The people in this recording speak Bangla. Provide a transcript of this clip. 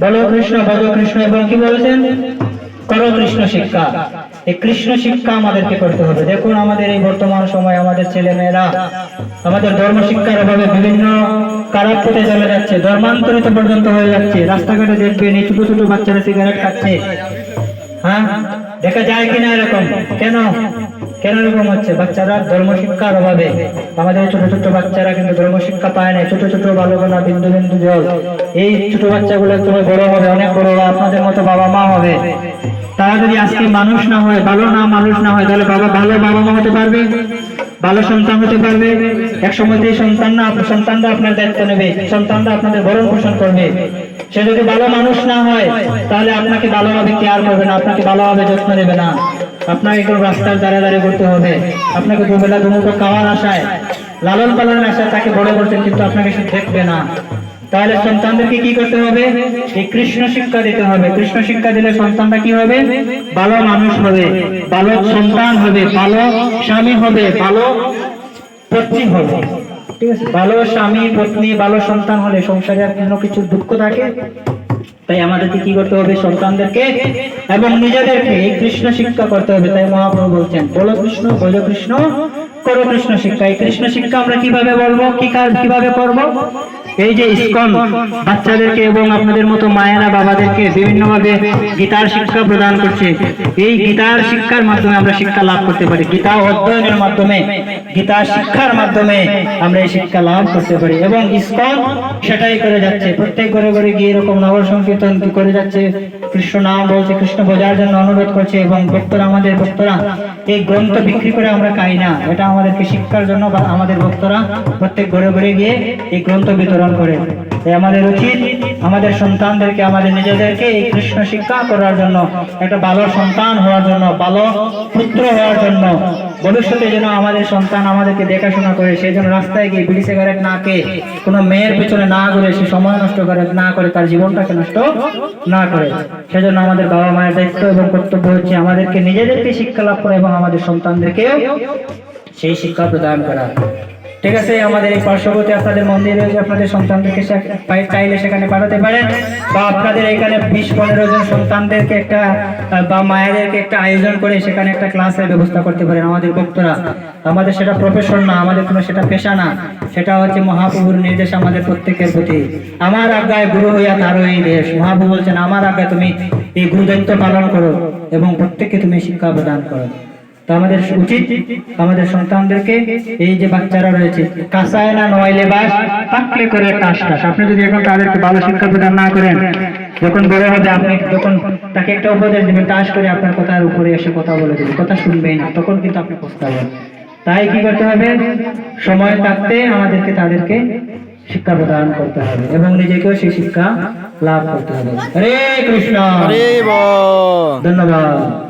বলো কৃষ্ণ ভজ কৃষ্ণ এবং কি বলেছেন? করো কৃষ্ণ শিক্ষা। এই কৃষ্ণ শিক্ষা আমাদেরকে করতে হবে। দেখুন আমাদের এই বর্তমান সময় আমাদের ছেলে মেয়েরা আমাদের ধর্ম শিক্ষার অভাবে বিভিন্ন খারাপ চলে যাচ্ছে, ধর্মান্তরিত পর্যন্ত হয়ে যাচ্ছে। রাস্তাঘাটে দেখবেন এই ছোট বাচ্চারা সিগারেট খাচ্ছে। হ্যাঁ? দেখা যায় কিনা এরকম? কেন? কেন এরকম হচ্ছে? বাচ্চারা ধর্ম শিক্ষার অভাবে। আমাদের ছোট ছোট বাচ্চারা কিন্তু ধর্ম শিক্ষা পায় না। ছোট ছোট বালকরা বিন্দু বিন্দু জল। এই ছোট বাচ্চাগুলো তুমি বড় হবে, অনেক বড় হবে আপনাদের মতো বাবা মা হবে। তারা যদি আজকে মানুষ না হয়, ভালো না মানুষ না হয়, তাহলে বাবা ভালো বাবা মা হতে পারবে? ভালো সন্তান হতে পারবে? এক সময় সন্তান না সন্তানরা আপনার দায়িত্ব নেবে, সন্তানরা আপনাদের ভরণ পোষণ করবে। সে যদি ভালো মানুষ না হয়, তাহলে আপনাকে ভালোভাবে কেয়ার করবে না, আপনাকে ভালোভাবে যত্ন নেবে না। আপনাকে একটু রাস্তার দাঁড়ে দাঁড়িয়ে করতে হবে। আপনাকে দুবেলা দুমুখো খাওয়ার আশায়। লালন পালনের আশায় তাকে বড় করছেন, কিন্তু আপনাকে সে দেখবে না। তাহলে সন্তানদেরকে কি করতে হবে? এই কৃষ্ণ শিক্ষা দিতে হবে। কৃষ্ণ শিক্ষা দিলে সন্তানটা কি হবে? ভালো মানুষ হবে, ভালো সন্তান হবে, ভালো স্বামী হবে, ভালো পত্নী হবে। ঠিক আছে? ভালো স্বামী, পত্নী, ভালো সন্তান হলে সংসারে আর কোনো কিছু দুঃখ থাকে? তাই আমাদেরকে কি করতে হবে? সন্তানদেরকে এবং নিজেদেরকে এই কৃষ্ণ শিক্ষা করতে হবে। তাই মহাপ্রভু বলছেন, বল কৃষ্ণ, বলো কৃষ্ণ, করো কৃষ্ণ শিক্ষা। এই কৃষ্ণ শিক্ষা আমরা কীভাবে বলব? কি কাজ কীভাবে করব? এই যে ইস্কন, বাচ্চাদেরকে এবং আপনাদের মতো মায়েরা বাবাদেরকে বিভিন্নভাবে গীতার শিক্ষা প্রদান করছে। এই গীতার শিক্ষার মাধ্যমে আমরা শিক্ষা লাভ করতে পারি। গীতা অধ্যয়নের মাধ্যমে, গীতা শিক্ষার মাধ্যমে আমরা এই শিক্ষা লাভ করতে পারি। এবং ইস্কন সেটাই করে যাচ্ছে। প্রত্যেক ঘরে ঘরে গিয়ে এরকম নগর সংকীর্তন করে যাচ্ছে। কৃষ্ণ নাম বলছে, কৃষ্ণ বোঝার জন্য অনুরোধ করছে এবং ভক্তরা, আমাদের ভক্তরা এই গ্রন্থ বিক্রি করে আমরা খাই না। এটা আমাদেরকে শিক্ষার জন্য বা আমাদের ভক্তরা প্রত্যেক ঘরে ঘরে গিয়ে এই গ্রন্থ বিতরণ করে। আমাদের উচিত আমাদের সন্তানদেরকে, আমাদের নিজেদেরকে এই কৃষ্ণ শিক্ষা করার জন্য, একটা ভালো সন্তান হওয়ার জন্য, ভালো পুত্র হওয়ার জন্য, ভবিষ্যতে যেন আমাদের সন্তান আমাদেরকে দেখাশোনা করে সেই জন্য রাস্তায় গিয়ে বিড়ি সিগারেট না খেয়ে কোনো মেয়ের পেছনে না ঘুরে সে সময় নষ্ট করে, না করে তার জীবনটাকে নষ্ট না করে। সেজন্য আমাদের বাবা মায়ের দায়িত্ব এবং কর্তব্য হচ্ছে আমাদেরকে নিজেদেরকে শিক্ষা লাভ করা এবং আমাদের সন্তানদেরকে সেই শিক্ষা প্রদান করা। ঠিক আছে, আমাদের এই পার্শ্ববর্তী আপনাদের মন্দিরে রয়েছে আপনাদের সন্তানদেরকে চাইলে সেখানে পাঠাতে পারেন। বা আপনাদের এখানে বিশ, পনেরো জন সন্তানদেরকে একটা বা মায়েদেরকে একটা আয়োজন করে সেখানে একটা ক্লাসের ব্যবস্থা করতে পারেন আমাদের ভক্তরা। আমাদের সেটা প্রফেশন না, আমাদের কোনো সেটা পেশা না। সেটা হচ্ছে মহাপ্রভুর নির্দেশ আমাদের প্রত্যেকের প্রতি। আমার আজ্ঞায় গুরু হইয়া তারও এই দেশ। মহাপ্রভু বলছেন, আমার আজ্ঞায় তুমি এই গুরু দায়িত্ব পালন করো এবং প্রত্যেককে তুমি শিক্ষা প্রদান করো। তো আমাদের উচিত আমাদের সন্তানদেরকে এই যে বাচ্চারা রয়েছে কাঁসায় না নয়লে বাস পাকলে করে টাস টাস। আপনি যদি এখন তাদেরকে ভালো শিক্ষা প্রদান না করেন যখন বড় হবে আপনি যখন তাকে একটা উপদেশ দেবেন টাস করে আপনার কথার উপরে এসে কথা বলে দেবে কথা শুনবেই না তখন কিন্তু আপনি পস্তাবেন। তাই কি করতে হবে? সময় থাকতে আমাদেরকে তাদেরকে শিক্ষা প্রদান করতে হবে এবং নিজেকেও সেই শিক্ষা লাভ করতে হবে। হরে কৃষ্ণ। ধন্যবাদ।